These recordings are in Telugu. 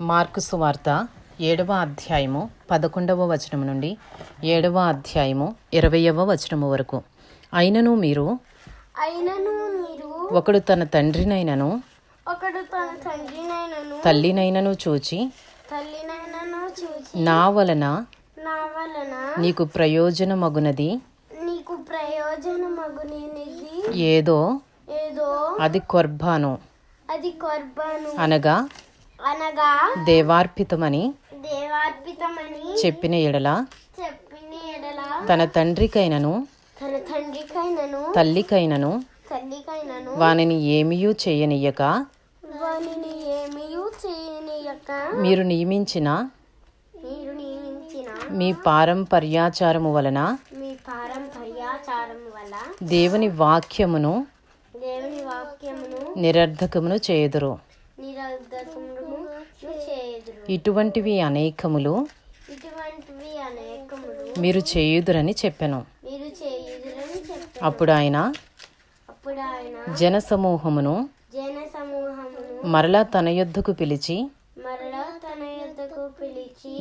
మార్కు సువార్త ఏడవ అధ్యాయము పదకొండవ వచనము నుండి ఏడవ అధ్యాయము ఇరవయవ వచనము వరకు. అయినను మీరు అయినను మీరు ఒకడు తన తండ్రినైనను ఒకడు తన తండ్రినైనను తల్లినైనను చూచి తల్లినైనను చూసి నా వలన నా వలన నీకు ప్రయోజనమగునది. నీకు ప్రయోజనమగునిది. ఏదో ఏదో అది కొర్బాను అది కొర్బాను అనగా అనగా దేవార్పితమని దేవార్పితమని చెప్పిన ఎడల చెప్పిన ఎడల తన తండ్రికైనను తన తండ్రికైనను తల్లికైనను తల్లికైనను వానిని ఏమీయూ చేయనియ్యక వానిని ఏమీయూ చేయనీయక మీరు నియమించిన మీరు నియమించిన మీ పారంపర్యాచారము వలన మీ పారంపర్యాచారం వల్ల దేవుని వాక్యమును దేవుని వాక్యమును నిరర్ధకమును చేయుదురు. నిరర్ధకమును చేయుదురు ఇటువంటివి అనేకములు మీరు చేయుదురని చెప్పెను. అప్పుడు ఆయన జనసమూహమును జన సమూహమును మరలా తన యొద్దకు పిలిచి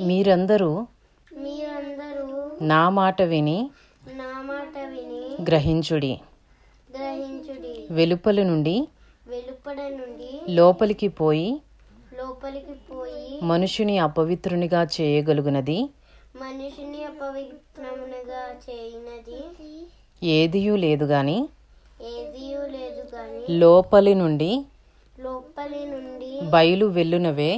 మీరందరూ నా మాట విని గ్రహించుడి. వెలుపల నుండి లోపలికి పోయి లోపలికి పోయి మనుషుని అపవిత్రునిగా చేయగలుగునది? మనిషిని అపవిత్రమునిగా చేయనది. ఏదియూ లేదు గాని? ఏదీ లేదు కానీ లోపలి నుండి లోపలి నుండి బయలు వెళ్ళునవే?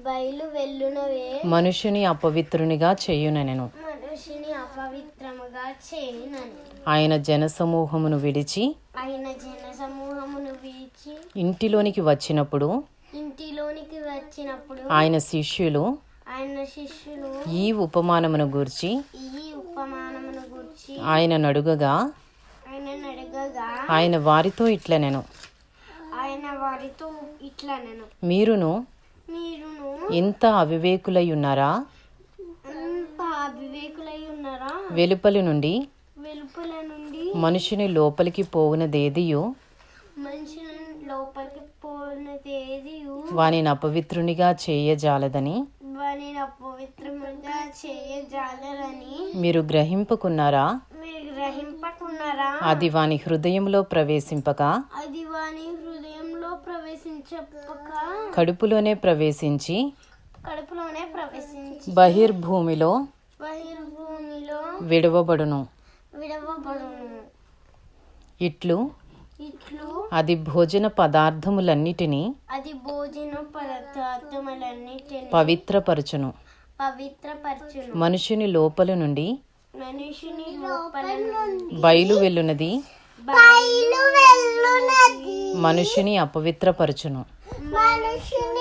బయలు వెళ్ళునవే. మనుషుని అపవిత్రునిగా చేయునెను మనిషిని అపవిత్రముగా చేయనని ఆయన జనసమూహమును విడిచి ఆయన జన సమూహమును వీచి ఇంటిలోనికి వచ్చినప్పుడు వచ్చినప్పుడు ఆయన శిష్యులు ఆయన శిష్యులు ఈ ఉపమానమును గూర్చి ఈ ఉపమానమును గురించి ఆయన నడుగగా ఆయన అడగగా ఆయన వారితో ఇట్లనెను. ఆయన వారితో ఇట్లా నేను మీరును మీరును ఇంత అవివేకులై ఉన్నారా అంత అవివేకులై ఉన్నారా వెలుపలి నుండి వెలుపల నుండి మనుషుని లోపలికి పోవునదేదియో? మనిషి లోపలికి పోయినది ఏది వానిని అపవిత్రునిగా చేయజాలదని మీరు గ్రహింపకున్నారా? అది వాని హృదయంలో ప్రవేశింపక అది వాని హృదయంలో ప్రవేశించక కడుపులోనే ప్రవేశించి కడుపులోనే ప్రవేశించి బహిర్భూమిలో బహిర్భూమిలో విడవబడును. విడవబడును. ఇట్లు ఇట్లు అది భోజన పదార్థములన్నిటినీ అది భోజన పదార్థములన్నిటిని పవిత్రపరచును. పవిత్రపరచును. మనుషుని లోపల నుండి మనిషిని లోపల నుండి బయలు వెళ్ళునది. బయలు వెళ్ళునది. మనుషుని అపవిత్రపరచును. మనుషుని